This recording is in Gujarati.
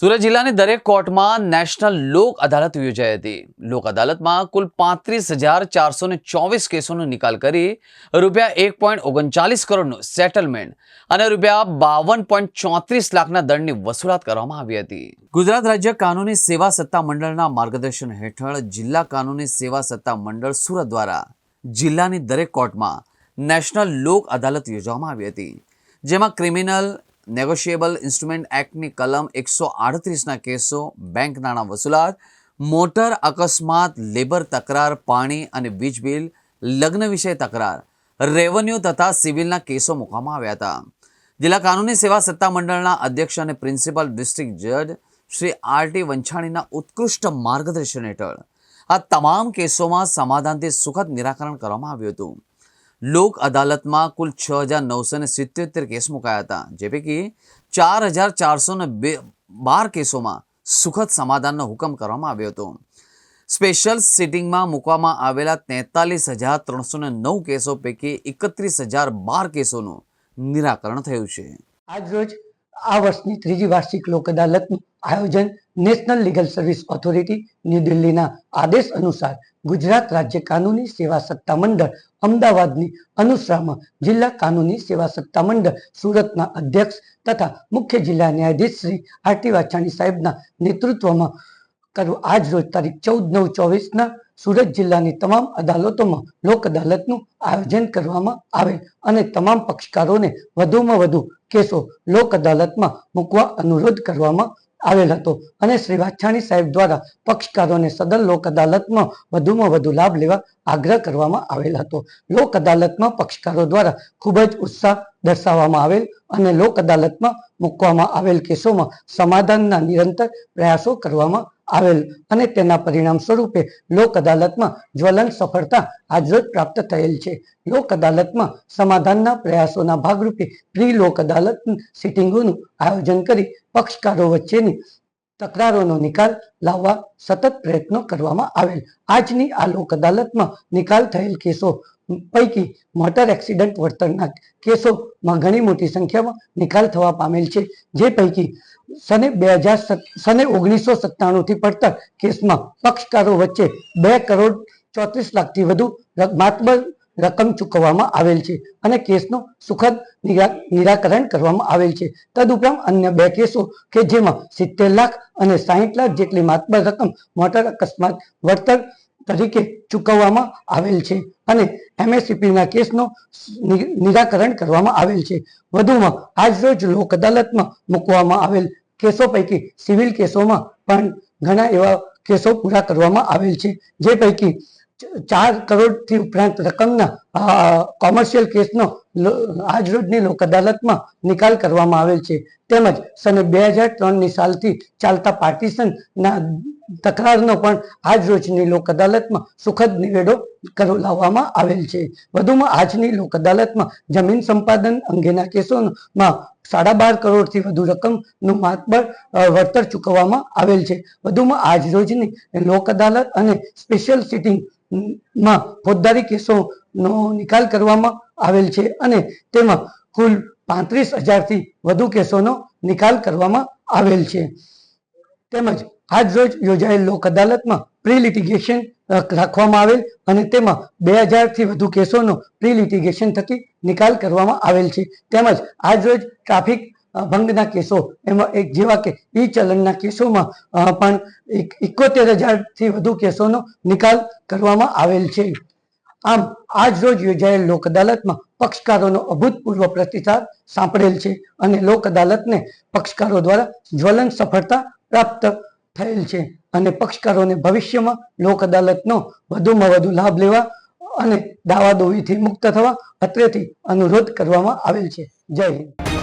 સુરત જિલ્લાની દરેક કોર્ટમાં નેશનલ લોક અદાલત યોજાઈ હતી. લોક અદાલતમાં કુલ પાંત્રીસ હજાર ચારસો ને ચોવીસ કેસોનો નિકાલ કરી રૂપિયા એક પોઈન્ટ ઓગણચાલીસ કરોડનું સેટલમેન્ટ અને રૂપિયા બાવન પોઈન્ટ ચોત્રીસ લાખના દંડની વસૂલાત કરવામાં આવી હતી. ગુજરાત રાજ્ય કાનૂની સેવા સત્તા મંડળના માર્ગદર્શન હેઠળ જિલ્લા કાનૂની સેવા સત્તા મંડળ સુરત દ્વારા જિલ્લાની દરેક કોર્ટમાં નેશનલ લોક અદાલત યોજવામાં આવી હતી. જેમાં ક્રિમિનલ નેગોશિયેબલ ઇન્સ્ટ્રુમેન્ટ એક્ટની કલમ એકસો આડત્રીસના કેસો, બેંક નાણાં વસૂલાત, મોટર અકસ્માત, લેબર તકરાર, પાણી અને વીજ બિલ, લગ્ન વિષય તકરાર, રેવન્યુ તથા સિવિલના કેસો મૂકવામાં આવ્યા હતા. જિલ્લા કાનૂની સેવા સત્તામંડળના અધ્યક્ષ અને પ્રિન્સિપલ ડિસ્ટ્રિક્ટ જજ શ્રી આર ટી વંછાણીના ઉત્કૃષ્ટ માર્ગદર્શન હેઠળ આ તમામ કેસોમાં સમાધાનથી સુખદ નિરાકરણ કરવામાં આવ્યું હતું. લોક અદાલતમાં કુલ છ હજાર નવસો ને સિત્યોતેર કેસ મુકાયા હતા જે પૈકી ચાર હજાર ચારસો ને બે બાર કેસોમાં સુખદ સમાધાનનો હુકમ કરવામાં આવ્યો હતો. સ્પેશિયલ સિટિંગમાં મૂકવામાં આવેલા તેતાલીસ હજાર ત્રણસો ને નવ કેસો પૈકી એકત્રીસ હજાર બાર કેસોનું નિરાકરણ થયું છે. આજરોજ આ વર્ષની ત્રીજી વાર્ષિક લોક અદાલતનું આયોજન national legal service authority new દિલ્હીના આદેશ અનુસાર ગુજરાત રાજ્ય કાનૂની સેવા સત્તા મંડળ, અમદાવાદની અનુસરામાં જિલ્લા કાનૂની સેવા સત્તા મંડળ, સુરતના અધ્યક્ષ તથા મુખ્ય જિલ્લા ન્યાયાધીશ શ્રી આરટી વાછાણી સાહેબના નેતૃત્વમાં કરવું આજ રોજ તારીખ ચૌદ નવ ચોવીસના સુરત જિલ્લાની તમામ અદાલતોમાં લોક અદાલતનું આયોજન કરવામાં આવેલ અને તમામ પક્ષકારોને વધુમાં વધુ કેસો લોક અદાલતમાં મૂકવા અનુરોધ કરવામાં આવેલ હતો. અને શ્રી વાછાણી સાહેબ દ્વારા પક્ષકારોને સદન લોક અદાલતમાં વધુમાં વધુ લાભ લેવા આગ્રહ કરવામાં આવેલ હતો. લોક અદાલતમાં પક્ષકારો દ્વારા ખૂબ જ ઉત્સાહ દર્શાવવામાં આવેલ અને લોક અદાલતમાં મૂકવામાં આવેલ કેસોમાં સમાધાનના નિરંતર પ્રયાસો કરવામાં આવેલ અને તેના પરિણામ સ્વરૂપે લોક અદાલતમાં જ્વલન સફળતા આજરોજ પ્રાપ્ત થયેલ છે. લોક અદાલતમાં સમાધાનના પ્રયાસોના ભાગરૂપે પ્રી લોક અદાલત સિટિંગોનું આયોજન કરી પક્ષકારો વચ્ચેની તકરારોનો નિકાલ લાવવા સતત પ્રયત્નો કરવામાં આવેલ. આજની આ લોક અદાલતમાં નિકાલ થયેલ કેસો પૈકી મોટર એક્સિડન્ટ વળતરના કેસોમાં ઘણી મોટી સંખ્યામાં નિકાલ થવા પામેલ છે. જે પૈકી સને બે હજાર સને ઓગણીસો સત્તાણું થી પડતર કેસમાં પક્ષકારો વચ્ચે બે કરોડ ચોત્રીસ લાખથી વધુ ર- માતબર રકમ ચૂકવવામાં આવેલ છે અને કેસનો સુખદ નિરા- નિરાકરણ કરવામાં આવેલ છે. તદુપરાંત અન્ય બે કેસો કે જેમાં સિત્તેર લાખ અને સાહીઠ લાખ જેટલી માતબર રકમ મોટર અકસ્માત વળતર તરીકે ચૂકવવામાં આવેલ છે અને MSCP કેસનો નિરાકરણ કરવામાં આવેલ છે. વધુમાં, આજરોજ લોક અદાલતમાં મૂકવામાં આવેલ કેસો પૈકી સિવિલ કેસોમાં પણ ઘણા એવા કેસો પૂરા કરવામાં આવેલ છે. જે પૈકી ચાર કરોડથી ઉપરાંત રકમના કોમર્શિયલ કેસનો આજરોજની લોક અદાલતમાં નિકાલ કરવામાં આવેલ છે. તેમજ સને બે હજાર ત્રણની સાલથી ચાલતા પાર્ટીશનના તકરારનો પણ આજ રોજની લોક અદાલતમાં સુખદ નિવેડો કરો, લાવવામાં આવેલ છે. વધુમાં આજની લોક અદાલતમાં જમીન સંપાદન અંગેના કેસોમાં સાડા બાર કરોડથી વધુ રકમનું માતબળ વળતર ચૂકવવામાં આવેલ છે. વધુમાં આજ રોજની લોક અદાલત અને સ્પેશિયલ સિટિંગ માં ફોજદારી કેસોનો નિકાલ કરવામાં આવેલ છે અને તેમાં કુલ પાંત્રીસ હજારથી વધુ કેસોનો નિકાલ કરવામાં આવેલ છે. તેમજ આજ રોજ યોજાયેલ લોક અદાલતમાં પ્રી લિટિગેશન રાખવામાં આવેલ અને તેમાં બે હજારથી વધુ કેસોનો પ્રી લિટિગેશન થકી નિકાલ કરવામાં આવેલ છે. તેમજ આજ રોજ ટ્રાફિક ભંગના કેસો. એમાં એક જેવા કે ઈ ચલણના કેસોમાં પણ એક એકોતેર હજારથી વધુ કેસોનો નિકાલ કરવામાં આવેલ છે. આમ, આજ રોજ યોજાયેલ લોક અદાલતમાં પક્ષકારોનો અભૂતપૂર્વ પ્રતિસાદ સાંપડેલ છે અને લોક અદાલતને પક્ષકારો દ્વારા જ્વલન સફળતા પ્રાપ્ત થયેલ છે અને પક્ષકારોને ભવિષ્યમાં લોક અદાલતનો વધુમાં વધુ લાભ લેવા અને દાવાદોવીથી મુક્ત થવા અત્રેથી અનુરોધ કરવામાં આવેલ છે. જય હિન્દ.